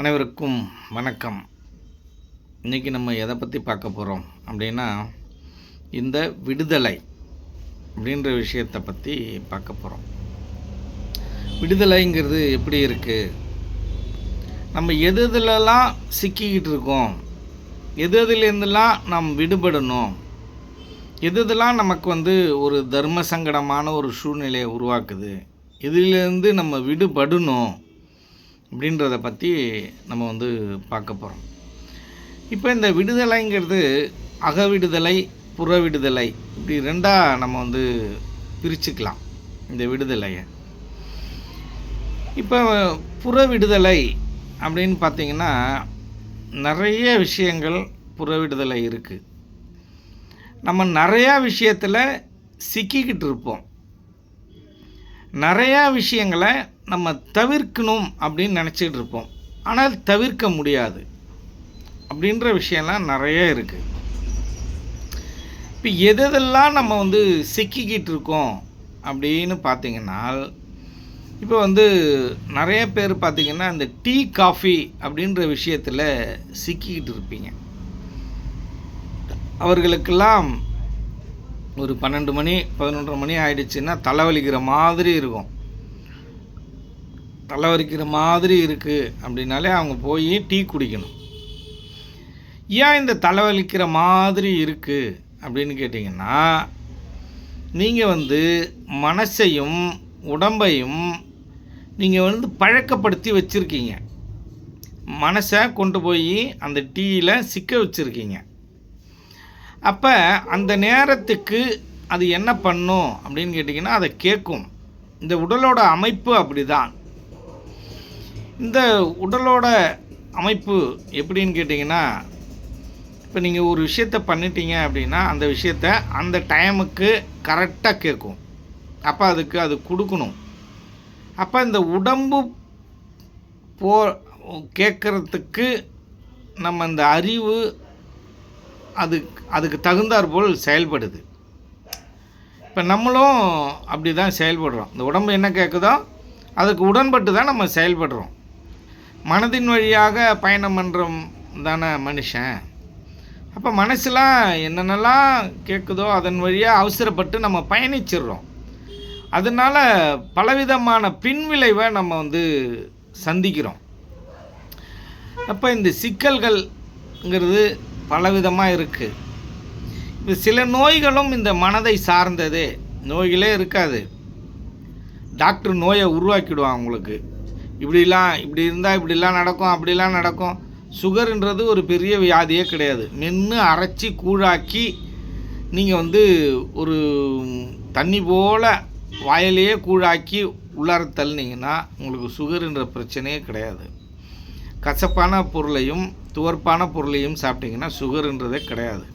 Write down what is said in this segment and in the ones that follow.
அனைவருக்கும் வணக்கம். இன்றைக்கி நம்ம எதை பற்றி பார்க்க போகிறோம் அப்படின்னா இந்த விடுதலை அப்படின்ற விஷயத்தை பற்றி பார்க்க போகிறோம் விடுதலைங்கிறது எப்படி இருக்குது நம்ம எது எதுலலாம் சிக்கிக்கிட்டு இருக்கோம்? எது எதுலேருந்துலாம் நாம் விடுபடணும்? எது எதெல்லாம் நமக்கு வந்து ஒரு தர்ம சங்கடமான ஒரு சூழ்நிலையை உருவாக்குது? இதிலேருந்து நம்ம விடுபடணும்? அப்படின்றத பற்றி நம்ம வந்து பார்க்க போகிறோம் இப்போ இந்த விடுதலைங்கிறது அக விடுதலை புற விடுதலை இப்படி ரெண்டாக நம்ம வந்து பிரிச்சுக்கலாம் இந்த விடுதலையை. இப்போ புற விடுதலை அப்படின்னு பார்த்தீங்கன்னா நிறைய விஷயங்கள் புற விடுதலை இருக்குது நம்ம நிறையா விஷயத்தில் சிக்கிக்கிட்டு இருப்போம். நிறையா விஷயங்களை நம்ம தவிர்க்கணும் அப்படின்னு நினச்சிக்கிட்டு இருப்போம். ஆனால் தவிர்க்க முடியாது. அப்படின்ற விஷயம்லாம் நிறைய இருக்குது இப்போ எதெல்லாம் நம்ம வந்து சிக்கிக்கிட்டு இருக்கோம் அப்படின்னு பார்த்தீங்கன்னா இப்போ வந்து நிறைய பேர் பார்த்திங்கன்னா இந்த டீ காஃபி அப்படின்ற விஷயத்தில் சிக்கிக்கிட்டு இருப்பீங்க. அவர்களுக்கெல்லாம் ஒரு பன்னெண்டு மணி பதினொன்றரை மணி ஆயிடுச்சுன்னா தலைவலிக்கிற மாதிரி இருக்கும். தலைவலிக்கிற மாதிரி இருக்குது அப்படின்னாலே அவங்க போய் டீ குடிக்கணும். ஏன் இந்த தலைவலிக்கிற மாதிரி இருக்குது அப்படின்னு கேட்டிங்கன்னா நீங்கள் வந்து மனசையும் உடம்பையும் நீங்கள் வந்து பழக்கப்படுத்தி வச்சுருக்கீங்க. மனசை கொண்டு போய் அந்த டீயில் சிக்க வச்சுருக்கீங்க. அப்போ அந்த நேரத்துக்கு அது என்ன பண்ணும் அப்படின்னு கேட்டிங்கன்னா அதை கேட்கும். இந்த உடலோட அமைப்பு அப்படி தான் இந்த உடலோட அமைப்பு எப்படின்னு கேட்டிங்கன்னா இப்போ நீங்கள் ஒரு விஷயத்த பண்ணிட்டீங்க அப்படின்னா அந்த விஷயத்த அந்த டைமுக்கு கரெக்டாக கேட்கும். அப்போ அதுக்கு அது கொடுக்கணும். அப்போ இந்த உடம்பு போ கேட்குறதுக்கு நம்ம இந்த அறிவு அது அதுக்கு தகுந்தாற் போல் செயல்படுது. இப்போ நம்மளும் அப்படி தான் செயல்படுறோம். இந்த உடம்பு என்ன கேட்குதோ அதுக்கு உடன்பட்டு தான் நம்ம செயல்படுறோம். மனதின் வழியாக பயணம் பண்ணுறோம் தானே மனுஷன். அப்போ மனசுலாம் என்னென்னலாம் கேட்குதோ அதன் வழியாக அவசரப்பட்டு நம்ம பயணிச்சிடுறோம் அதனால் பலவிதமான பின்விளைவை நம்ம வந்து சந்திக்கிறோம். அப்போ இந்த சிக்கல்கள்ங்கிறது பலவிதமாக இருக்குது இப்போ சில நோய்களும் இந்த மனதை சார்ந்ததே. நோய்களே இருக்காது. டாக்டர் நோயை உருவாக்கிடுவான் உங்களுக்கு இப்படிலாம் இப்படி இருந்தால் இப்படிலாம் நடக்கும் அப்படிலாம் நடக்கும். சுகருன்றது ஒரு பெரிய வியாதியே கிடையாது. மென்று அரைச்சி கூழாக்கி நீங்கள் வந்து ஒரு தண்ணி போல் வாயிலேயே கூழாக்கி உள்ளார தள்ளினீங்கன்னா உங்களுக்கு சுகருன்ற பிரச்சனையே கிடையாது. கசப்பான பொருளையும் துவர்ப்பான பொருளையும் சாப்பிட்டிங்கன்னா சுகருன்றதே கிடையாது.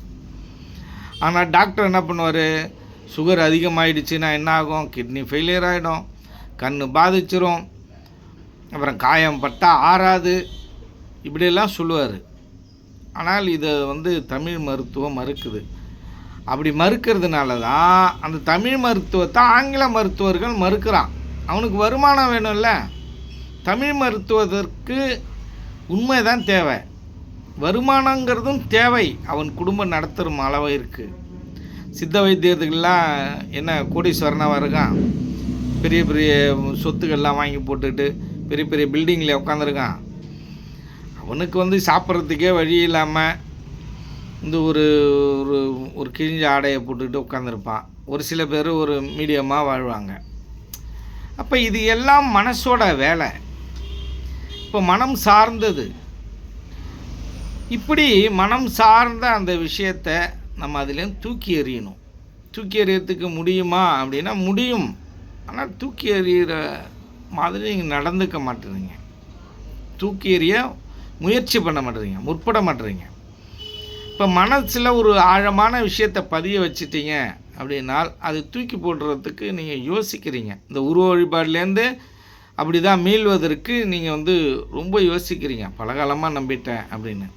ஆனால் டாக்டர் என்ன பண்ணுவார்? சுகர் அதிகமாகிடுச்சுன்னா என்ன ஆகும்? கிட்னி ஃபெயிலியர் ஆகிடும் கண் பாதிச்சிரும். அப்புறம் காயம் பட்டால் ஆறாது. இப்படியெல்லாம் சொல்லுவார். ஆனால் இதை வந்து தமிழ் மருத்துவம் மறுக்குது. அப்படி மறுக்கிறதுனால தான் அந்த தமிழ் மருத்துவத்தை ஆங்கில மருத்துவர்கள் மறுக்கிறான். அவனுக்கு வருமானம் வேணும்ல. தமிழ் மருத்துவத்திற்கு உண்மை தான் தேவை. வருமானங்கிறதும் தேவை. அவன் குடும்பம் நடத்துகிற அளவு இருக்குது சித்த வைத்தியத்துக்கெல்லாம் என்ன கோடீஸ்வரனாக இருக்கான். பெரிய பெரிய சொத்துக்கள்லாம் வாங்கி போட்டுக்கிட்டு பெரிய பெரிய பில்டிங்கில் உட்காந்துருக்கான் அவனுக்கு வந்து சாப்பிட்றதுக்கே வழி இல்லாமல் இந்த ஒரு ஒரு ஒரு கிழிஞ்ச ஆடையை போட்டுக்கிட்டு உட்காந்துருப்பான் ஒரு சில பேர் ஒரு மீடியமாக வாழ்வாங்க. அப்போ இது எல்லாம் மனசோட வேலை. இப்போ மனம் சார்ந்தது. இப்படி மனம் சார்ந்த அந்த விஷயத்தை நம்ம அதுலேருந்து தூக்கி எறியணும். தூக்கி எறியறதுக்கு முடியுமா அப்படின்னா முடியும். ஆனால் தூக்கி எறிகிற மாதிரி நீங்கள் நடந்துக்க மாட்டுறீங்க. தூக்கி எறிய முயற்சி பண்ண மாட்டேறீங்க முற்பட மாட்டுறீங்க. இப்போ மனசில் ஒரு ஆழமான விஷயத்தை பதிய வச்சிட்டீங்க அப்படின்னால் அது தூக்கி போடுறதுக்கு நீங்கள் யோசிக்கிறீங்க. இந்த உருவ வழிபாடுலேருந்து அப்படி தான் மீள்வதற்கு நீங்கள் வந்து ரொம்ப யோசிக்கிறீங்க. பலகாலமாக நம்பிட்டேன் அப்படின்னு.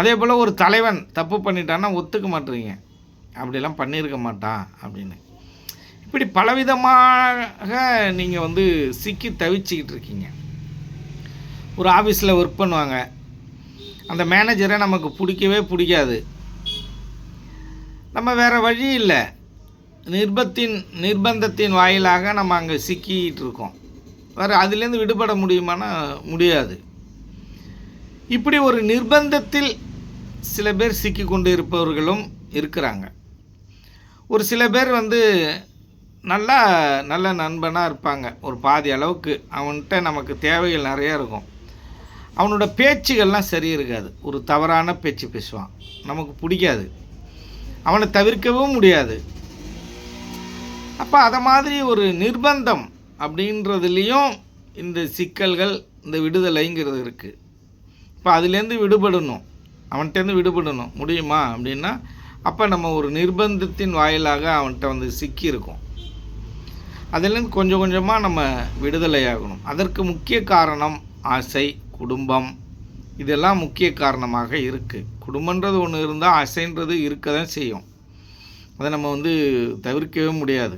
அதே போல் ஒரு தலைவன் தப்பு பண்ணிட்டான்னா ஒத்துக்க மாட்டுறீங்க. அப்படிலாம் பண்ணியிருக்க மாட்டான் அப்படின்னு. இப்படி பலவிதமாக நீங்கள் வந்து சிக்கி தவிச்சிக்கிட்டு இருக்கீங்க. ஒரு ஆஃபீஸில் ஒர்க் பண்ணுவாங்க. அந்த மேனேஜரை நமக்கு பிடிக்கவே பிடிக்காது. நம்ம வேறு வழி இல்லை. நிர்பத்தின் நிர்பந்தத்தின் வாயிலாக நம்ம அங்கே சிக்கிட்டு இருக்கோம். வேறு அதுலேருந்து விடுபட முடியுமானா முடியாது. இப்படி ஒரு நிர்பந்தத்தில் சில பேர் சிக்கி கொண்டு இருப்பவர்களும் இருக்கிறாங்க. ஒரு சில பேர் வந்து நல்லா நல்ல நண்பனாக இருப்பாங்க. ஒரு பாதி அளவுக்கு. அவன்கிட்ட நமக்கு தேவைகள் நிறையா இருக்கும். அவனோட பேச்சுகள்லாம் சரி இருக்காது. ஒரு தவறான பேச்சு பேசுவான். நமக்கு பிடிக்காது. அவனை தவிர்க்கவும் முடியாது. அப்போ அதை மாதிரி ஒரு நிர்பந்தம் அப்படின்றதுலேயும் இந்த சிக்கல்கள் இந்த விடுதலைங்கிறது இருக்குது இப்போ அதுலேருந்து விடுபடணும். அவன்கிட்டேருந்து விடுபடணும். முடியுமா அப்படின்னா அப்போ நம்ம ஒரு நிர்பந்தத்தின் வாயிலாக அவன்கிட்ட வந்து சிக்கியிருக்கோம். அதிலிருந்து கொஞ்சம் கொஞ்சமாக நம்ம விடுதலையாகணும். அதற்கு முக்கிய காரணம் ஆசை குடும்பம். இதெல்லாம் முக்கிய காரணமாக இருக்குது குடும்பன்றது ஒன்று இருந்தால் ஆசைன்றது இருக்க தான் செய்யும். அதை நம்ம வந்து தவிர்க்கவே முடியாது.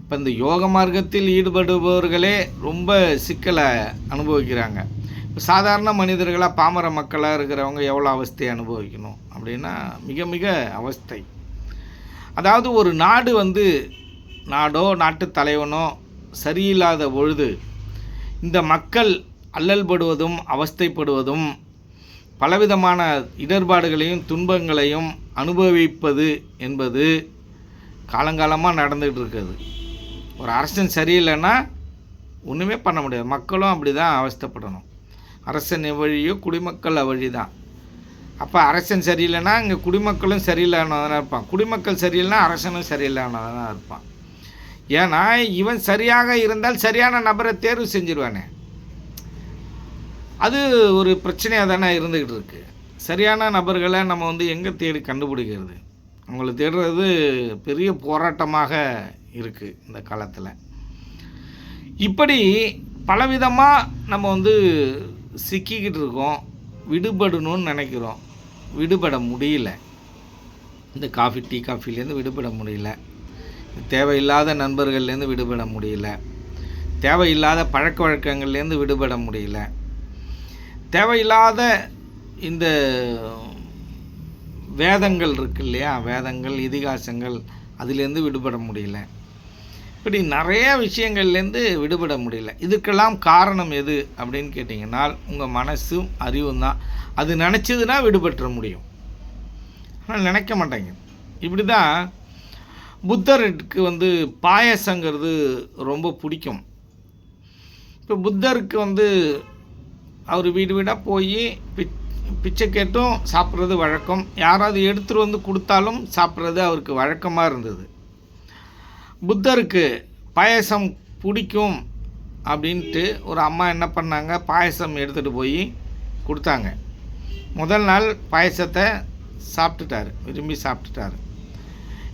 இப்போ இந்த யோக மார்க்கத்தில் ஈடுபடுபவர்களே ரொம்ப சிக்கலை அனுபவிக்கிறாங்க. இப்போ சாதாரண மனிதர்களாக பாமர மக்களாக இருக்கிறவங்க எவ்வளோ அவஸ்தையை அனுபவிக்கணும் அப்படின்னா மிக மிக அவஸ்தை. அதாவது ஒரு நாடு வந்து நாடோ நாட்டு தலைவனோ சரியில்லாத பொழுது இந்த மக்கள் அல்லல்படுவதும் அவஸ்தைப்படுவதும் பலவிதமான இடர்பாடுகளையும் துன்பங்களையும் அனுபவிப்பது என்பது காலங்காலமாக நடந்துகிட்டு இருக்குது ஒரு அரசன் சரியில்லைன்னா ஒன்றுமே பண்ண முடியாது. மக்களும் அப்படி தான் அவஸ்தைப்படணும். அரசன் வழியோ குடிமக்கள் வழி தான் அப்போ அரசன் சரியில்லைன்னா இங்கே குடிமக்களும் சரியில்லாதவனாக இருப்பான். குடிமக்கள் சரியில்லைன்னா அரசனும் சரியில்லாதவனாக இருப்பான். ஏன்னா இவன் சரியாக இருந்தால் சரியான நபரை தேர்வு செஞ்சிருவானே. அது ஒரு பிரச்சனையாக தானே இருந்துக்கிட்டு இருக்கு. சரியான நபர்களை நம்ம வந்து எங்கே தேடி கண்டுபிடிக்கிறது? அவங்கள தேடுறது பெரிய போராட்டமாக இருக்குது இந்த காலத்தில். இப்படி பலவிதமாக நம்ம வந்து சிக்கிக்கிட்டு இருக்கோம். விடுபடணும்னு நினைக்கிறோம். விடுபட முடியல. இந்த காஃபி டீ காஃபிலேருந்து விடுபட முடியல. தேவையில்லாத நண்பர்கள்லேருந்து விடுபட முடியல. தேவையில்லாத பழக்க வழக்கங்கள்லேருந்து விடுபட முடியல. தேவையில்லாத இந்த வேதங்கள் இருக்கு இல்லையா? வேதங்கள் இதிகாசங்கள் அதுலேருந்து விடுபட முடியல. இப்படி நிறைய விஷயங்கள்லேருந்து விடுபட முடியல. இதுக்கெல்லாம் காரணம் எது அப்படின்னு கேட்டிங்கன்னா உங்கள் மனசும் அறிவும் தான். அது நினச்சதுன்னா விடுபட்டுற முடியும். ஆனால் நினைக்க மாட்டேங்க. இப்படி தான் புத்தருக்கு வந்து பாயசங்கிறது ரொம்ப பிடிக்கும். இப்போ புத்தருக்கு வந்து அவர் வீடு வீடாக போய் பிச் பிச்சை கேட்டும் சாப்பிட்றது வழக்கம். யாராவது எடுத்துகிட்டு வந்து கொடுத்தாலும் சாப்பிட்றது அவருக்கு வழக்கமாக இருந்தது. புத்தருக்கு பாயசம் பிடிக்கும் அப்படின்ட்டு ஒரு அம்மா என்ன பண்ணாங்க? பாயசம் எடுத்துகிட்டு போய் கொடுத்தாங்க. முதல் நாள் பாயசத்தை சாப்பிட்டுட்டாரு விரும்பி சாப்பிட்டுட்டாரு.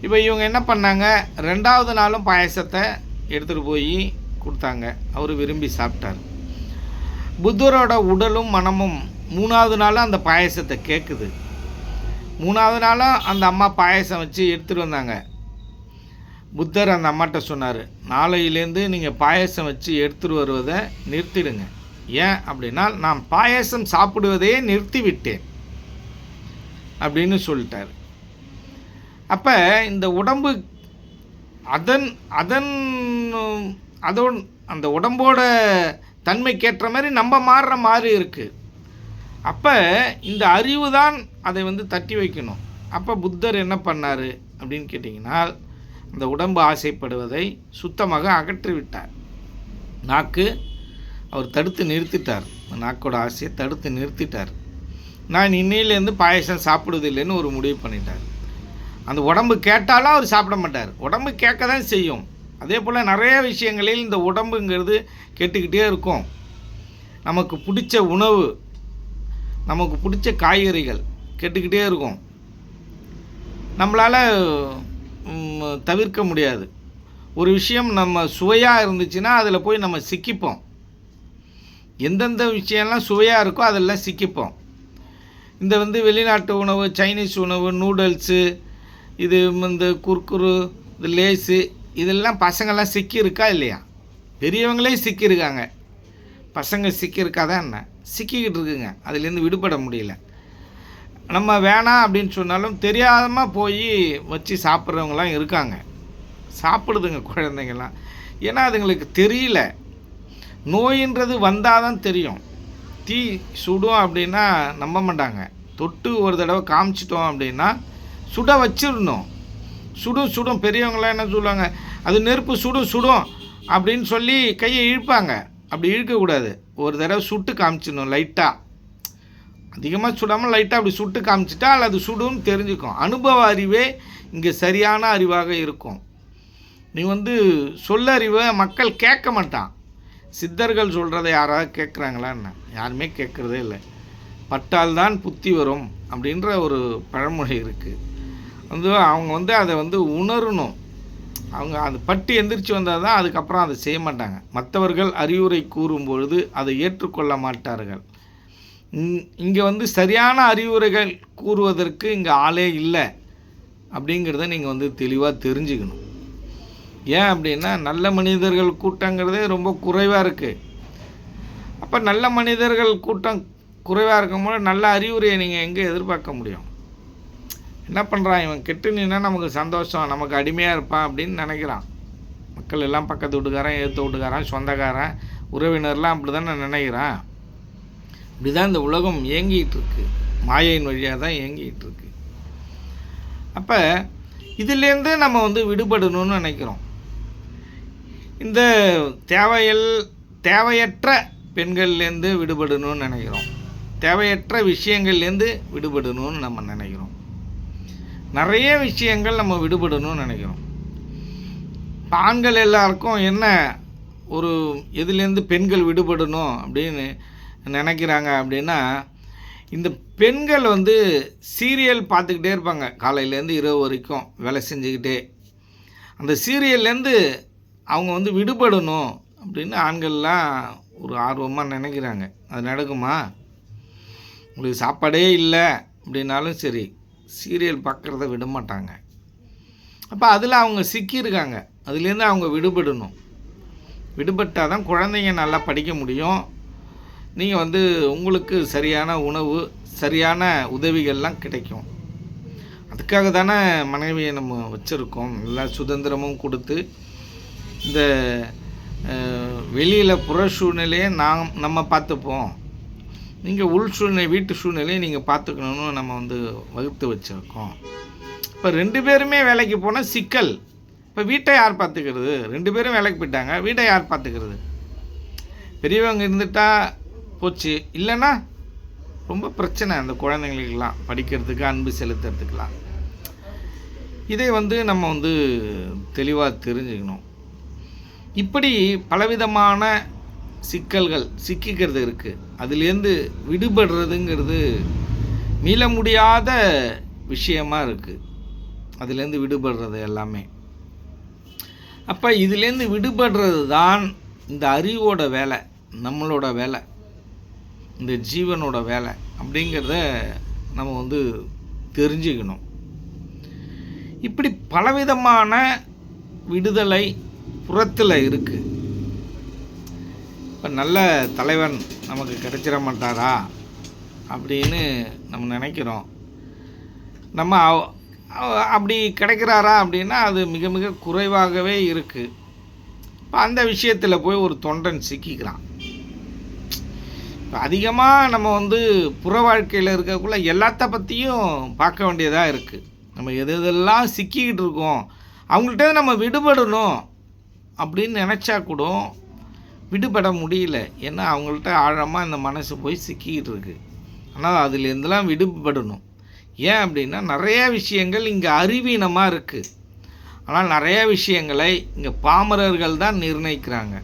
இப்போ இவங்க என்ன பண்ணாங்க? ரெண்டாவது நாளும் பாயசத்தை எடுத்துகிட்டு போய் கொடுத்தாங்க. அவர் விரும்பி சாப்பிட்டார். புத்தரோட உடலும் மனமும் மூணாவது நாளும் அந்த பாயசத்தை கேட்குது மூணாவது நாளும் அந்த அம்மா பாயசம் வச்சு எடுத்துகிட்டு வந்தாங்க. புத்தர் அந்த அம்மாட்ட சொன்னார் நாளையிலேருந்து நீங்கள் பாயசம் வச்சு எடுத்துகிட்டு வருவதை நிறுத்திடுங்க. ஏன் அப்படின்னா நான் பாயசம் சாப்பிடுவதையே நிறுத்திவிட்டேன். அப்படின்னு சொல்லிட்டார். அப்போ இந்த உடம்பு அதன் அதன் அதோ அந்த உடம்போட தன்மைக்கேற்ற மாதிரி நம்ம மாறுற மாதிரி இருக்குது அப்போ இந்த அறிவு தான் அதை வந்து தட்டி வைக்கணும். அப்போ புத்தர் என்ன பண்ணார் அப்படின்னு கேட்டிங்கன்னா அந்த உடம்பு ஆசைப்படுவதை சுத்தமாக அகற்றி விட்டார் நாக்கு அவர் தடுத்து நிறுத்திட்டார். நாக்கோட ஆசையை தடுத்து நிறுத்திட்டார். நான் இன்னையிலேருந்து பாயசம் சாப்பிடுவதில்லைன்னு ஒரு முடிவு பண்ணிட்டார். அந்த உடம்பு கேட்டாலும் அவர் சாப்பிட மாட்டார். உடம்பு கேட்க தான் செய்யும். அதே போல் நிறைய விஷயங்களில் இந்த உடம்புங்கிறது கெட்டுக்கிட்டே இருக்கும். நமக்கு பிடிச்ச உணவு நமக்கு பிடிச்ச காய்கறிகள் கெட்டுக்கிட்டே இருக்கும். நம்மளால் தவிர்க்க முடியாது. ஒரு விஷயம் நம்ம சுவையாக இருந்துச்சுன்னா அதில் போய் நம்ம சிக்கிப்போம். எந்தெந்த விஷயம்லாம் சுவையாக இருக்கோ அதெல்லாம் சிக்கிப்போம். இந்த வந்து வெளிநாட்டு உணவு சைனீஸ் உணவு நூடுல்ஸு இது இந்த குர்குரு இந்த லேஸு இதெல்லாம் பசங்கள்லாம் சிக்கியிருக்கா இல்லையா? பெரியவங்களே சிக்கியிருக்காங்க. பசங்க சிக்கியிருக்காதான் என்ன? சிக்கிக்கிட்டு இருக்குங்க. அதுலேருந்து விடுபட முடியல. நம்ம வேணாம் அப்படின்னு சொன்னாலும் தெரியாதமா போய் வச்சு சாப்பிட்றவங்களாம் இருக்காங்க. சாப்பிடுதுங்க குழந்தைங்கள்லாம். ஏன்னா அதுங்களுக்கு தெரியல. நோயின்றது வந்தால் தான் தெரியும். தீ சுடும் அப்படின்னா நம்ப மாட்டாங்க. தொட்டு ஒரு தடவை காமிச்சிட்டோம் அப்படின்னா சுட வச்சிடணும். சுடும் சுடும். பெரியவங்களாம் என்ன சொல்லுவாங்க? அது நெருப்பு சுடும் சுடும் அப்படின்னு சொல்லி கையை இழுப்பாங்க. அப்படி இழுக்கக்கூடாது. ஒரு தடவை சுட்டு காமிச்சிடணும் லைட்டாக அதிகமாக சுடாமல் லைட்டாக அப்படி சுட்டு காமிச்சிட்டா அது சுடுன்னு தெரிஞ்சுக்கும். அனுபவ அறிவே இங்கே சரியான அறிவாக இருக்கும். நீ வந்து சொல்ல அறிவை மக்கள் கேட்க மாட்டான். சித்தர்கள் சொல்கிறத யாராவது கேட்குறாங்களா என்ன? யாருமே கேட்குறதே இல்லை. பட்டால் தான் புத்தி வரும் அப்படின்ற ஒரு பழமொழி இருக்குது வந்து அவங்க வந்து அதை வந்து உணரணும். அவங்க அது பட்டு எந்திரிச்சு வந்தால் தான் அதுக்கப்புறம் அதை செய்ய மாட்டாங்க. மற்றவர்கள் அறிவுரை கூறும் பொழுது அதை ஏற்றுக்கொள்ள மாட்டார்கள். இங்கே வந்து சரியான அறிவுரைகள் கூறுவதற்கு இங்கே ஆளே இல்லை. அப்படிங்கிறத நீங்கள் வந்து தெளிவாக தெரிஞ்சுக்கணும். ஏன் அப்படின்னா நல்ல மனிதர்கள் கூட்டங்கிறதே ரொம்ப குறைவாக இருக்குது அப்போ நல்ல மனிதர்கள் கூட்டம் குறைவாக இருக்கும்போது நல்ல அறிவுரையை நீங்கள் எங்கே எதிர்பார்க்க முடியும்? என்ன பண்ணுறான் இவன் கெட்டு நின்னா நமக்கு சந்தோஷம் நமக்கு அடிமையாக இருப்பான் அப்படின்னு நினைக்கிறான். மக்கள் எல்லாம் பக்கத்து வீட்டுக்காரன் ஏற்ற வீட்டுக்காரன் சொந்தக்காரன் உறவினர்லாம் அப்படி தானே நினைக்கிறான். இப்படி தான் இந்த உலகம் இயங்கிட்டு இருக்கு. மாயையின் வழியாக தான் இயங்கிட்டு இருக்கு. அப்போ இதுலேருந்து நம்ம வந்து விடுபடணும்னு நினைக்கிறோம். இந்த தேவையல் தேவையற்ற பெண்கள்லேருந்து விடுபடணும்னு நினைக்கிறோம். தேவையற்ற விஷயங்கள்லேருந்து விடுபடணும்னு நம்ம நினைக்கிறோம். நிறைய விஷயங்கள் நம்ம விடுபடணும்னு நினைக்கிறோம். ஆண்கள் எல்லாருக்கும் என்ன ஒரு எதுலேருந்து பெண்கள் விடுபடணும் அப்படின்னு நினைக்கிறாங்க அப்படின்னா இந்த பெண்கள் வந்து சீரியல் பார்த்துக்கிட்டே இருப்பாங்க. காலையிலேருந்து இரவு வரைக்கும் வேலை செஞ்சுக்கிட்டே. அந்த சீரியல்லேருந்து அவங்க வந்து விடுபடணும் அப்படின்னு ஆண்கள்லாம் ஒரு ஆர்வமாக நினைக்கிறாங்க. அது நடக்குமா? உங்களுக்கு சாப்பாடே இல்லை அப்படின்னாலும் சரி. சீரியல் பார்க்குறத விட மாட்டாங்க அப்போ அதில் அவங்க சிக்கியிருக்காங்க. அதுலேருந்து அவங்க விடுபடணும். விடுபட்டால் தான் குழந்தைங்க நல்லா படிக்க முடியும். நீங்கள் வந்து உங்களுக்கு சரியான உணவு சரியான உதவிகள்லாம் கிடைக்கும். அதுக்காக தானே மனைவியை நம்ம வச்சுருக்கோம். எல்லா சுதந்திரமும் கொடுத்து இந்த வெளியில் புற சூழ்நிலையை நாம் நம்ம பார்த்துப்போம். நீங்கள் உள் சூழ்நிலை வீட்டு சூழ்நிலையை நீங்கள் பார்த்துக்கணுன்னு நம்ம வந்து வகுத்து வச்சுருக்கோம். இப்போ ரெண்டு பேருமே வேலைக்கு போனால் சிக்கல். இப்போ வீட்டை யார் பார்த்துக்கிறது? ரெண்டு பேரும் வேலைக்கு போயிட்டாங்க. வீட்டை யார் பார்த்துக்கிறது? பெரியவங்க இருந்துட்டா போச்சு. இல்லைன்னா ரொம்ப பிரச்சனை அந்த குழந்தைங்களுக்கெல்லாம். படிக்கிறதுக்கு அன்பு செலுத்துறதுக்கெல்லாம். இதை வந்து நம்ம வந்து தெளிவாக தெரிஞ்சுக்கணும். இப்படி பலவிதமான சிக்கல்கள் சிக்கிக்கிறது இருக்குது அதுலேருந்து விடுபடுறதுங்கிறது மீள முடியாத விஷயமா இருக்குது அதுலேருந்து விடுபடுறது எல்லாமே. அப்போ இதுலேருந்து விடுபடுறது தான் இந்த அறிவோட வேலை நம்மளோட வேலை இந்த ஜீவனோட வேலை அப்படிங்கிறத நம்ம வந்து தெரிஞ்சுக்கணும். இப்படி பலவிதமான விடுதலை புறத்தில் இருக்குது இப்போ நல்ல தலைவன் நமக்கு கிடைச்சிட மாட்டாரா அப்படின்னு நம்ம நினைக்கிறோம். நம்ம அவ- அப்படி கிடைக்கிறாரா அப்படின்னா அது மிக மிக குறைவாகவே இருக்குது இப்போ அந்த விஷயத்தில் போய் ஒரு தொண்டன் சிக்கிக்கிறான். இப்போ அதிகமாக நம்ம வந்து புற வாழ்க்கையில் இருக்கக்குள்ள எல்லாத்த பற்றியும் பார்க்க வேண்டியதாக இருக்குது நம்ம எது எதெல்லாம் சிக்கிக்கிட்டு இருக்கோம் அவங்கள்ட்ட நம்ம விடுபடணும் அப்படின்னு நினச்சா கூட விடுபட முடியல. ஏன்னா அவங்கள்ட்ட ஆழமாக இந்த மனசு போய் சிக்கிக்கிட்டு இருக்கு ஆனால் அதுலேருந்துலாம் விடுபடணும். ஏன் அப்படின்னா நிறையா விஷயங்கள் இங்கே அறிவீனமாக இருக்குது ஆனால் நிறையா விஷயங்களை இங்கே பாமரர்கள் தான் நிர்ணயிக்கிறாங்க.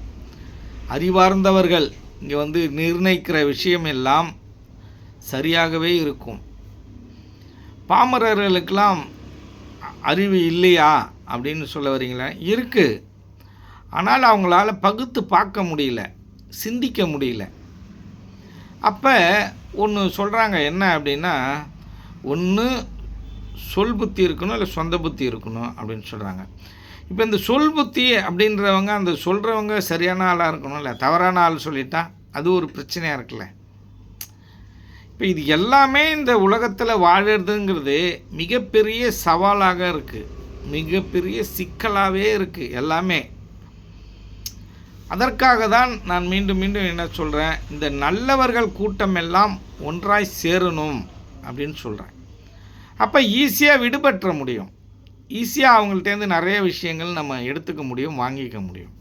அறிவார்ந்தவர்கள் இங்கே வந்து நிர்ணயிக்கிற விஷயம் எல்லாம் சரியாகவே இருக்கும். பாமரர்களுக்கெல்லாம் அறிவு இல்லையா அப்படின்னு சொல்ல வரீங்களா? இருக்குது ஆனால் அவங்களால பகுத்து பார்க்க முடியல சிந்திக்க முடியல. அப்போ ஒன்று சொல்கிறாங்க என்ன அப்படின்னா ஒன்று சொல் புத்தி இருக்கணும் இல்லை சொந்த புத்தி இருக்கணும் அப்படின்னு சொல்கிறாங்க இப்போ இந்த சொல் புத்தி அப்படின்றவங்க அந்த சொல்கிறவங்க சரியான ஆளாக இருக்கணும் இல்லை தவறான ஆள் சொல்லிட்டா அது ஒரு பிரச்சனையாக இருக்குல்ல. இப்போ இது எல்லாமே இந்த உலகத்தில் வாழறதுங்கிறது மிகப்பெரிய சவாலாக இருக்குது மிகப்பெரிய சிக்கலாகவே இருக்குது எல்லாமே. அதற்காக தான் நான் மீண்டும் மீண்டும் என்ன சொல்கிறேன் இந்த நல்லவர்கள் கூட்டம் எல்லாம் ஒன்றாய் சேரணும் அப்படின்னு சொல்கிறேன் அப்போ ஈஸியாக விடுபற்ற முடியும். ஈஸியாக அவங்கள்ட்டேருந்து நிறைய விஷயங்கள் நம்ம எடுத்துக்க முடியும் வாங்கிக்க முடியும்.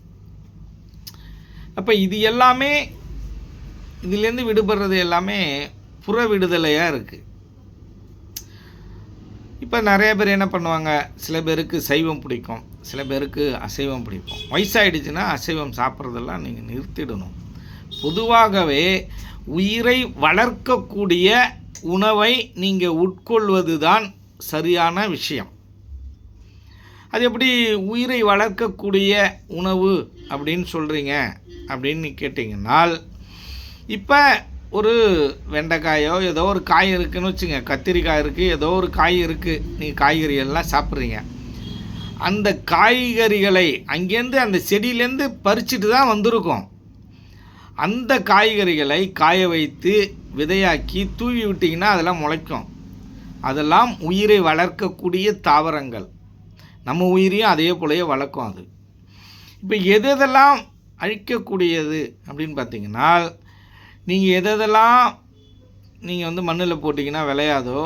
அப்போ இது எல்லாமே இதுலேருந்து விடுபடுறது எல்லாமே புற விடுதலையாக இருக்குது இப்போ நிறைய பேர் என்ன பண்ணுவாங்க? சில பேருக்கு சைவம் பிடிக்கும். சில பேருக்கு அசைவம் பிடிக்கும். வயசாயிடுச்சுன்னா அசைவம் சாப்பிட்றதெல்லாம் நீங்கள் நிறுத்திடணும். பொதுவாகவே உயிரை வளர்க்கக்கூடிய உணவை நீங்கள் உட்கொள்வது தான் சரியான விஷயம். அது எப்படி உயிரை வளர்க்கக்கூடிய உணவு அப்படின்னு சொல்கிறீங்க அப்படின்னு கேட்டிங்கன்னால் இப்போ ஒரு வெண்டைக்காயோ ஏதோ ஒரு காய் இருக்குதுன்னு வச்சுங்க. கத்திரிக்காய் இருக்குது ஏதோ ஒரு காய் இருக்குது நீங்கள் காய்கறி எல்லாம் சாப்பிட்றீங்க. அந்த காய்கறிகளை அங்கேருந்து அந்த செடியிலேருந்து பறிச்சுட்டு தான் வந்திருக்கோம். அந்த காய்கறிகளை காய வைத்து விதையாக்கி தூவி விட்டிங்கன்னா அதெல்லாம் முளைக்கும். அதெல்லாம் உயிரை வளர்க்கக்கூடிய தாவரங்கள். நம்ம உயிரையும் அதே போலயே வளர்க்கும் அது. இப்போ எது எதெல்லாம் அழிக்கக்கூடியது அப்படின்னு பார்த்தீங்கன்னா நீங்கள் எதெல்லாம் நீங்கள் வந்து மண்ணில் போட்டிங்கன்னா விளையாதோ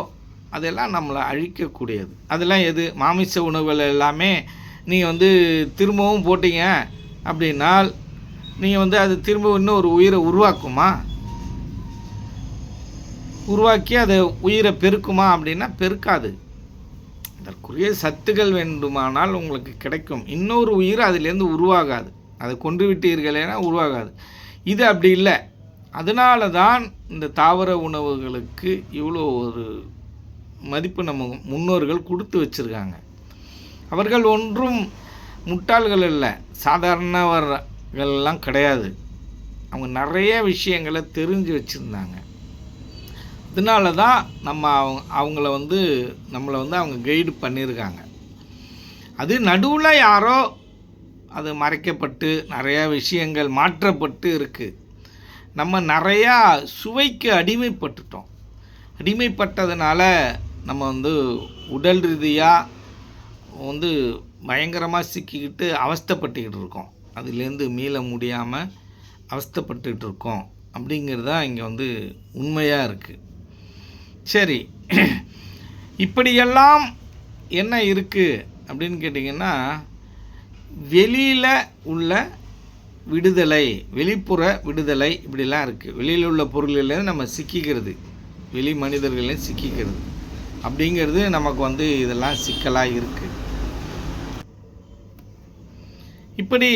அதெல்லாம் நம்மளை அழிக்கக்கூடியது. அதெல்லாம் எது? மாமிச உணவுகள் எல்லாமே நீங்கள் வந்து திரும்பவும் போட்டீங்க அப்படின்னால் நீங்கள் வந்து அது திரும்ப இன்னும் ஒரு உயிரை உருவாக்குமா? உருவாக்கி அதை உயிரை பெருக்குமா அப்படின்னா பெருக்காது. அதற்குரிய சத்துக்கள் வேண்டுமானால் உங்களுக்கு கிடைக்கும். இன்னொரு உயிர் அதிலேருந்து உருவாகாது. அதை கொன்று விட்டீர்களேனா உருவாகாது. இது அப்படி இல்லை. அதனால தான் இந்த தாவர உணவுகளுக்கு இவ்வளோ ஒரு மதிப்பு நம்ம முன்னோர்கள் கொடுத்து வச்சுருக்காங்க. அவர்கள் ஒன்றும் முட்டாள்கள் இல்லை சாதாரணவர்கள்லாம் கிடையாது. அவங்க நிறைய விஷயங்களை தெரிஞ்சு வச்சுருந்தாங்க. அதனால தான் நம்ம அவங்க அவங்கள வந்து நம்மளை வந்து அவங்க கைடு பண்ணியிருக்காங்க அது நடுவில் யாரோ அது மறைக்கப்பட்டு நிறையா விஷயங்கள் மாற்றப்பட்டு இருக்குது நம்ம நிறையா சுவைக்கு அடிமைப்பட்டுட்டோம். அடிமைப்பட்டதுனால நம்ம வந்து உடல் ரீதியாக வந்து பயங்கரமாக சிக்கிக்கிட்டு அவஸ்தைப்பட்டுக்கிட்டு இருக்கோம். அதுலேருந்து மீள முடியாமல் அவஸ்தைப்பட்டுக்கிட்டு இருக்கோம். அப்படிங்கிறது தான் இங்கே வந்து உண்மையாக இருக்குது சரி. இப்படியெல்லாம் என்ன இருக்குது அப்படின்னு கேட்டிங்கன்னா வெளியில் உள்ள விடுதலை வெளிப்புற விடுதலை இப்படிலாம் இருக்குது வெளியில் உள்ள பொருளிலேருந்து நம்ம சிக்கிக்கிறது. வெளி மனிதர்களையும் சிக்கிக்கிறது. அப்படிங்கிறது நமக்கு வந்து இதெல்லாம் சிக்கலாக இருக்குது இப்படி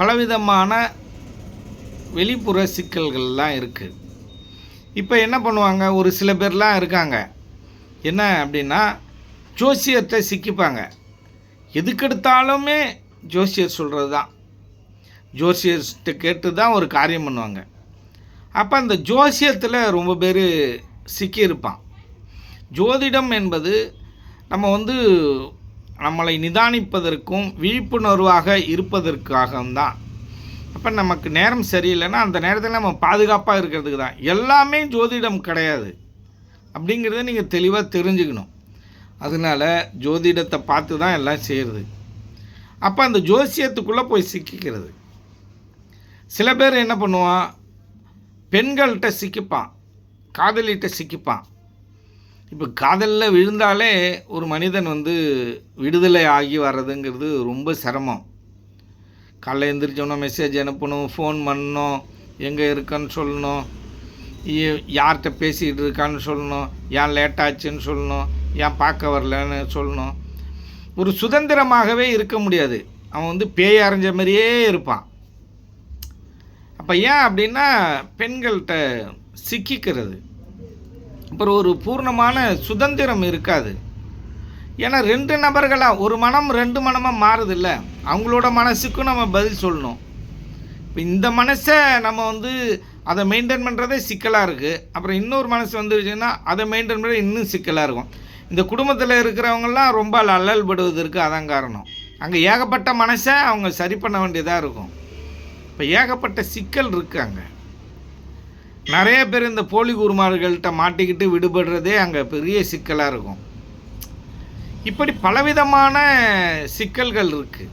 பலவிதமான வெளிப்புற சிக்கல்கள்லாம் இருக்குது இப்போ என்ன பண்ணுவாங்க? ஒரு சில பேர்லாம் இருக்காங்க. என்ன அப்படின்னா ஜோசியத்தை சிக்கிப்பாங்க. எதுக்கெடுத்தாலுமே ஜோசியர் சொல்கிறது தான் ஜோசியர்கிட்ட கேட்டு தான் ஒரு காரியம் பண்ணுவாங்க. அப்போ அந்த ஜோசியத்தில் ரொம்ப பேர் சிக்கியிருப்பான். ஜோதிடம் என்பது நம்ம வந்து நம்மளை நிதானிப்பதற்கும் விழிப்புணர்வாக இருப்பதற்காகவும் தான் அப்போ நமக்கு நேரம் சரியில்லைன்னா அந்த நேரத்தில் நம்ம பாதுகாப்பாக இருக்கிறதுக்கு தான். எல்லாமே ஜோதிடம் கிடையாது. அப்படிங்கிறத நீங்கள் தெளிவாக தெரிஞ்சுக்கணும். அதனால் ஜோதிடத்தை பார்த்து தான் எல்லாம் செய்கிறது அப்போ அந்த ஜோசியத்துக்குள்ளே போய் சிக்கிக்கிறது. சில பேர் என்ன பண்ணுவான்? பெண்கள்கிட்ட சிக்கிப்பான். காதலிகிட்ட சிக்கிப்பான். இப்போ காதலில் விழுந்தாலே ஒரு மனிதன் வந்து விடுதலை ஆகி வர்றதுங்கிறது ரொம்ப சிரமம். காலைல எழுந்திரிச்சோன்னா மெசேஜ் அனுப்பணும் ஃபோன் பண்ணணும் எங்கே இருக்கன்னு சொல்லணும் யார்கிட்ட பேசிக்கிட்டு இருக்கான்னு சொல்லணும் ஏன் லேட்டாச்சுன்னு சொல்லணும் ஏன் பார்க்க வரலன்னு சொல்லணும். ஒரு சுதந்திரமாகவே இருக்க முடியாது. அவன் வந்து பேய் அரைஞ்ச மாதிரியே இருப்பான். அப்போ ஏன் அப்படின்னா பெண்கள்கிட்ட சிக்கிக்கிறது. அப்புறம் ஒரு பூர்ணமான சுதந்திரம் இருக்காது. ஏன்னா ரெண்டு நபர்களாக ஒரு மனம் ரெண்டு மனமாக மாறுதில்ல. அவங்களோட மனசுக்கும் நம்ம பதில் சொல்லணும். இப்போ இந்த மனசை நம்ம வந்து அதை மெயின்டைன் பண்ணுறதே சிக்கலாக இருக்குது அப்புறம் இன்னொரு மனசு வந்துருச்சுன்னா அதை மெயின்டைன் பண்ணுறது இன்னும் சிக்கலாக இருக்கும். இந்த குடும்பத்தில் இருக்கிறவங்கெல்லாம் ரொம்ப அல்லல் படுவதற்கு அதான் காரணம். அங்கே ஏகப்பட்ட மனசை அவங்க சரி பண்ண வேண்டியதாக இருக்கும். இப்போ ஏகப்பட்ட சிக்கல் இருக்குது அங்கே. நிறைய பேர் இந்த போலி குருமார்கள்ட்ட மாட்டிக்கிட்டு விடுபடுறதே அங்கே பெரிய சிக்கலாக இருக்கும். இப்படி பலவிதமான சிக்கல்கள் இருக்குது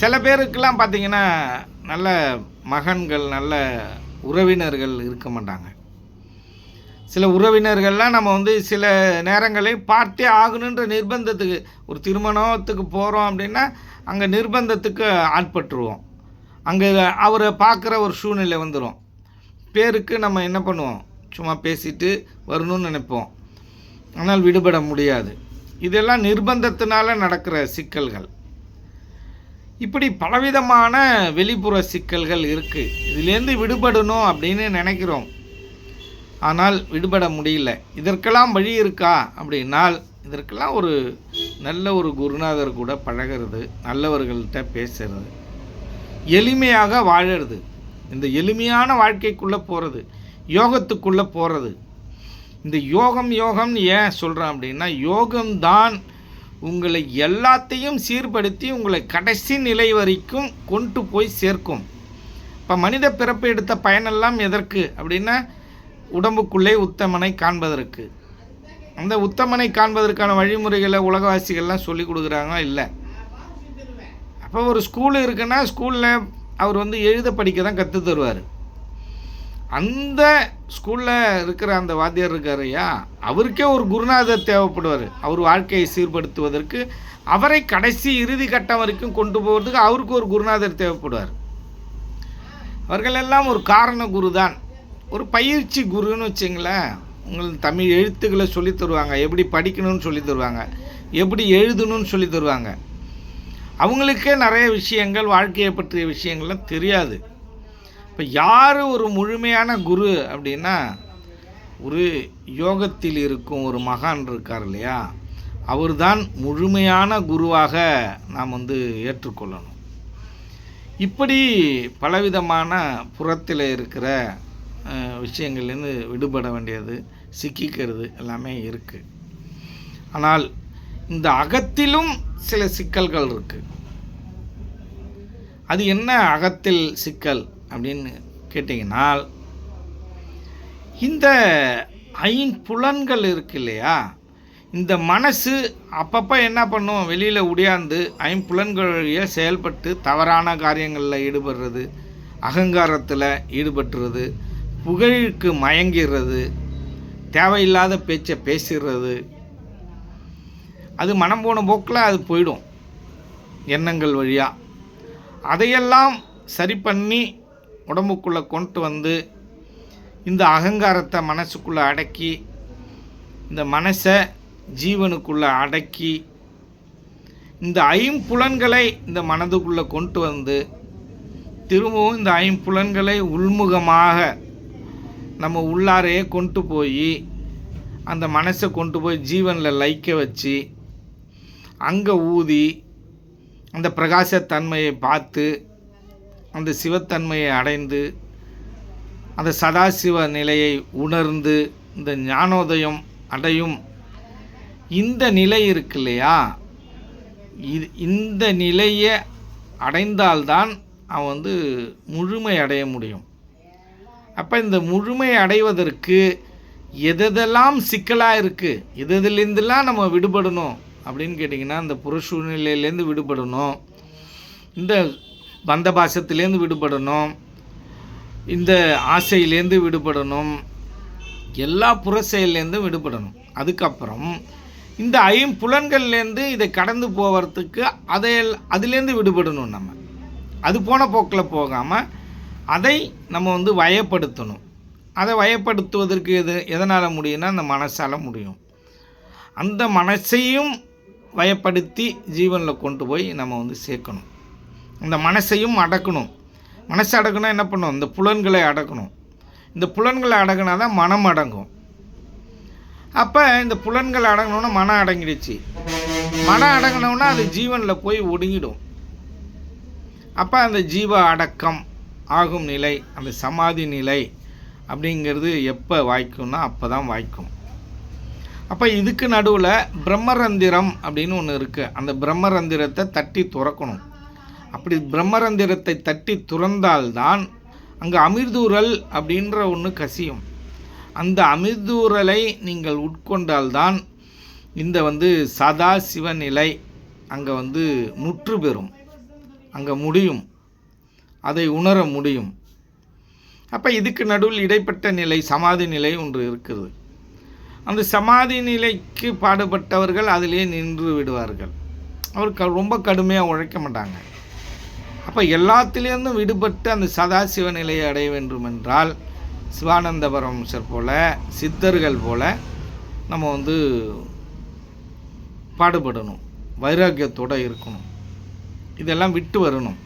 சில பேருக்கெல்லாம் பார்த்திங்கன்னா நல்ல மகன்கள் நல்ல உறவினர்கள் இருக்க மாட்டாங்க. சில உறவினர்கள்லாம் நம்ம வந்து சில நேரங்களில் பார்த்தே ஆகணுன்ற நிர்பந்தத்துக்கு ஒரு திருமணத்துக்கு போகிறோம் அப்படின்னா அங்கே நிர்பந்தத்துக்கு ஆட்பட்டுருவோம். அங்கே அவரை பார்க்குற ஒரு சூழ்நிலை வந்துடும் பேருக்கு நம்ம என்ன பண்ணுவோம்? சும்மா பேசிட்டு வரணும்னு நினைப்போம். ஆனால் விடுபட முடியாது. இதெல்லாம் நிர்பந்தத்தினால நடக்கிற சிக்கல்கள். இப்படி பலவிதமான வெளிப்புற சிக்கல்கள் இருக்குது இதுலேருந்து விடுபடணும் அப்படின்னு நினைக்கிறோம். ஆனால் விடுபட முடியல. இதற்கெல்லாம் வழி இருக்கா? அப்படின்னால் இதற்கெல்லாம் ஒரு நல்ல ஒரு குருநாதர் கூட பழகிறது நல்லவர்கள்ட்ட பேசுறது எளிமையாக வாழறது. இந்த எளிமையான வாழ்க்கைக்குள்ளே போகிறது யோகத்துக்குள்ளே போகிறது இந்த யோகம் யோகம்னு ஏன் சொல்கிறேன் அப்படின்னா யோகம்தான் உங்களை எல்லாத்தையும் சீர்படுத்தி உங்களை கடைசி நிலை வரைக்கும் கொண்டு போய் சேர்க்கும். இப்போ மனித பிறப்பு எடுத்த பயனெல்லாம் எதற்கு அப்படின்னா உடம்புக்குள்ளே உத்தமனை காண்பதற்கு. அந்த உத்தமனை காண்பதற்கான வழிமுறைகளை உலகவாசிகள்லாம் சொல்லி கொடுக்குறாங்க இல்லை. அப்போ ஒரு ஸ்கூல் இருக்குன்னா ஸ்கூலில் அவர் வந்து எழுத படிக்க தான் கற்று தருவார். அந்த ஸ்கூலில் இருக்கிற அந்த வாத்தியார் இருக்கார் ஐயா அவருக்கே ஒரு குருநாதர் தேவைப்படுவார். அவர் வாழ்க்கையை சீர்படுத்துவதற்கு அவரை கடைசி இறுதி கட்டம் வரைக்கும் கொண்டு போகிறதுக்கு அவருக்கு ஒரு குருநாதர் தேவைப்படுவார். அவர்கள் எல்லாம் ஒரு காரண குரு தான் ஒரு பயிற்சி குருன்னு வச்சிங்களேன் உங்களுக்கு தமிழ் எழுத்துக்களை சொல்லி தருவாங்க எப்படி படிக்கணும்னு சொல்லி தருவாங்க எப்படி எழுதணும்னு சொல்லி தருவாங்க. அவங்களுக்கே நிறைய விஷயங்கள் வாழ்க்கையை பற்றிய விஷயங்கள்லாம் தெரியாது. இப்போ யார் ஒரு முழுமையான குரு அப்படின்னா ஒரு யோகத்தில் இருக்கும் ஒரு மகான் இருக்கார் இல்லையா? அவர்தான் முழுமையான குருவாக நாம் வந்து ஏற்றுக்கொள்ளணும். இப்படி பலவிதமான புறத்தில் இருக்கிற விஷயங்கள்லேருந்து விடுபட வேண்டியது சிக்கிக்கிறது எல்லாமே இருக்குது ஆனால் இந்த அகத்திலும் சில சிக்கல்கள் இருக்குது அது என்ன அகத்தில் சிக்கல் அப்படின்னு கேட்டிங்கனால் இந்த ஐம்புலன்கள் இருக்கு இல்லையா? இந்த மனசு அப்பப்போ என்ன பண்ணும்? வெளியில் உடையாந்து ஐம்புலன்களிய செயல்பட்டு தவறான காரியங்களில் ஈடுபடுறது அகங்காரத்தில் ஈடுபட்டுறது புகழுக்கு மயங்கிறது தேவையில்லாத பேச்சை பேசிடுறது அது மனம் போன போக்கில் அது போயிடும். எண்ணங்கள் வழியாக அதையெல்லாம் சரி பண்ணி உடம்புக்குள்ளே கொண்டு வந்து இந்த அகங்காரத்தை மனசுக்குள்ளே அடக்கி இந்த மனசை ஜீவனுக்குள்ளே அடக்கி இந்த ஐம்புலன்களை இந்த மனதுக்குள்ளே கொண்டு வந்து திரும்பவும் இந்த ஐம்புலன்களை உள்முகமாக நம்ம உள்ளாரையே கொண்டு போய் அந்த மனசை கொண்டு போய் ஜீவனில் லைக்க வச்சு அங்கே ஊதி அந்த பிரகாசத்தன்மையை பார்த்து அந்த சிவத்தன்மையை அடைந்து அந்த சதாசிவ நிலையை உணர்ந்து இந்த ஞானோதயம் அடையும். இந்த நிலை இருக்கு இல்லையா? இது இந்த நிலையை அடைந்தால்தான் அவன் வந்து முழுமை அடைய முடியும். அப்போ இந்த முழுமை அடைவதற்கு எதெல்லாம் சிக்கலாக இருக்குது எதுலேருந்துலாம் நம்ம விடுபடணும்? அப்படின்னு கேட்டிங்கன்னா அந்த புருஷ சூழ்நிலையிலேருந்து விடுபடணும். இந்த பந்த பாசத்துலேருந்து விடுபடணும். இந்த ஆசையிலேருந்து விடுபடணும். எல்லா புற செயல்லேருந்தும் விடுபடணும். அதுக்கப்புறம் இந்த ஐம்புலன்கள்லேருந்து இதை கடந்து போகிறதுக்கு அதை அதுலேருந்து விடுபடணும் நம்ம. அது போன போக்கில் போகாமல் அதை நம்ம வந்து வயப்படுத்தணும். அதை வயப்படுத்துவதற்கு எது எதனால் முடியும்னா அந்த மனசால் முடியும். அந்த மனசையும் வயப்படுத்தி ஜீவனில் கொண்டு போய் நம்ம வந்து சேர்க்கணும். இந்த மனசையும் அடக்கணும். மனசை அடக்கணும் என்ன பண்ணணும் இந்த புலன்களை அடக்கணும். இந்த புலன்களை அடங்கினா தான் மனம் அடங்கும். அப்போ இந்த புலன்கள் அடங்கணுன்னா மனம் அடங்கிடுச்சு. மனம் அடங்கினோன்னா அது ஜீவனில் போய் ஒடுங்கிடும். அப்போ அந்த ஜீவ அடக்கம் ஆகும் நிலை அந்த சமாதி நிலை அப்படிங்கிறது எப்போ வாய்க்கும்னா அப்போ தான் வாய்க்கும். அப்போ இதுக்கு நடுவில் பிரம்மரந்திரம் அப்படின்னு ஒன்று இருக்குது அந்த பிரம்மரந்திரத்தை தட்டி துறக்கணும். அப்படி பிரம்மரந்திரத்தை தட்டி துறந்தால்தான் அங்கே அமிர்தூரல் அப்படின்ற ஒன்று கசியும். அந்த அமிர்தூரலை நீங்கள் உட்கொண்டால்தான் இந்த வந்து சதா சிவநிலை அங்கே வந்து முற்று பெறும். அங்கே முடியும். அதை உணர முடியும். அப்போ இதுக்கு நடுவில் இடைப்பட்ட நிலை சமாதி நிலை ஒன்று இருக்குது. அந்த சமாதி நிலைக்கு பாடுபட்டவர்கள் அதிலே நின்று விடுவார்கள். அவர் க ரொம்ப கடுமையாக உழைக்க மாட்டாங்க. அப்போ எல்லாத்திலேருந்தும் விடுபட்டு அந்த சதாசிவ நிலையை அடைய வேண்டும் என்றால் சிவானந்த பரமசர் போல் சித்தர்கள் போல் நம்ம வந்து பாடுபடணும். வைராக்கியத்தோடு இருக்கணும். இதெல்லாம் விட்டு வரணும்.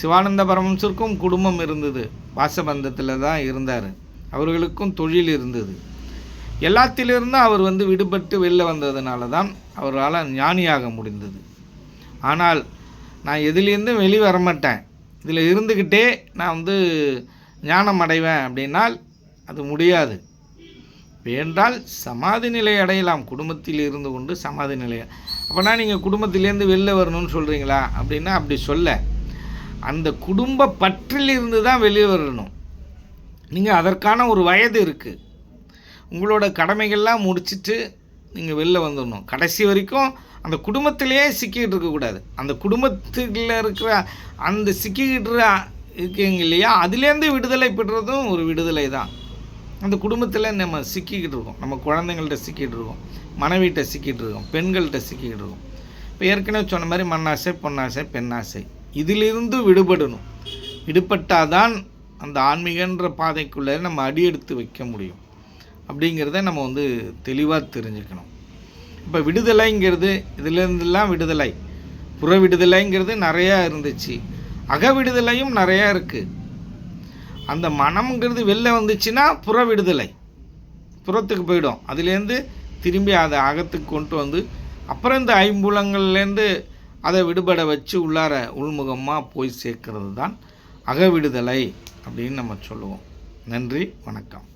சிவானந்த பரமசருக்கும் குடும்பம் இருந்தது. வாசபந்தத்தில் தான் இருந்தார். அவர்களுக்கும் தொழில் இருந்தது. எல்லாத்திலிருந்தும் அவர் வந்து விடுபட்டு வெளில வந்ததுனால தான் அவரால் ஞானியாக முடிந்தது. ஆனால் நான் எதுலேருந்தும் வெளியே வரமாட்டேன். இதில் இருந்துக்கிட்டே நான் வந்து ஞானம் அடைவேன் அப்படின்னால் அது முடியாது. வேண்டால் சமாதி நிலை அடையலாம். குடும்பத்தில் இருந்து கொண்டு சமாதி நிலை அப்போனா நீங்கள் குடும்பத்திலேருந்து வெளில வரணும்னு சொல்கிறீங்களா அப்படின்னா அப்படி சொல்ல. அந்த குடும்ப பற்றிலிருந்து தான் வெளியே வரணும். நீங்கள் அதற்கான ஒரு வயது இருக்குது உங்களோட கடமைகள்லாம் முடிச்சிட்டு நீங்கள் வெளில வந்துடணும் கடைசி வரைக்கும் அந்த குடும்பத்திலேயே சிக்கிக்கிட்டு இருக்கக்கூடாது. அந்த குடும்பத்தில் இருக்கிற அந்த சிக்கிக்கிட்டு இருக்கீங்க இல்லையா? அதுலேருந்து விடுதலை பெற்றதும் ஒரு விடுதலை தான். அந்த குடும்பத்தில் நம்ம சிக்கிக்கிட்டு இருக்கோம். நம்ம குழந்தைங்கள்ட்ட சிக்கிட்டு இருக்கோம். மனைவிகிட்ட சிக்கிட்டு இருக்கோம். பெண்கள்கிட்ட சிக்கிக்கிட்டு இருக்கோம். இப்போ ஏற்கனவே சொன்ன மாதிரி மண்ணாசை பொன்னாசை பெண்ணாசை. இதிலிருந்து விடுபடணும். விடுபட்டாதான் அந்த ஆன்மீகன்ற பாதைக்குள்ளே நம்ம அடியெடுத்து வைக்க முடியும். அப்படிங்கிறத நம்ம வந்து தெளிவாக தெரிஞ்சுக்கணும். இப்போ விடுதலைங்கிறது இதுலேருந்துலாம் விடுதலை. புற விடுதலைங்கிறது நிறையா இருந்துச்சு. அக விடுதலையும் நிறையா இருக்குது அந்த மனம்ங்கிறது வெளில வந்துச்சுன்னா புற விடுதலை. புறத்துக்கு போயிடும். அதுலேருந்து திரும்பி அதை அகத்துக்கு கொண்டு வந்து அப்புறம் இந்த ஐம்புலங்கள்லேருந்து அதை விடுபட வச்சு உள்ளார உள்முகமாக போய் சேர்க்கறது தான் அக விடுதலை அப்படின்னு நம்ம சொல்லுவோம். நன்றி வணக்கம்.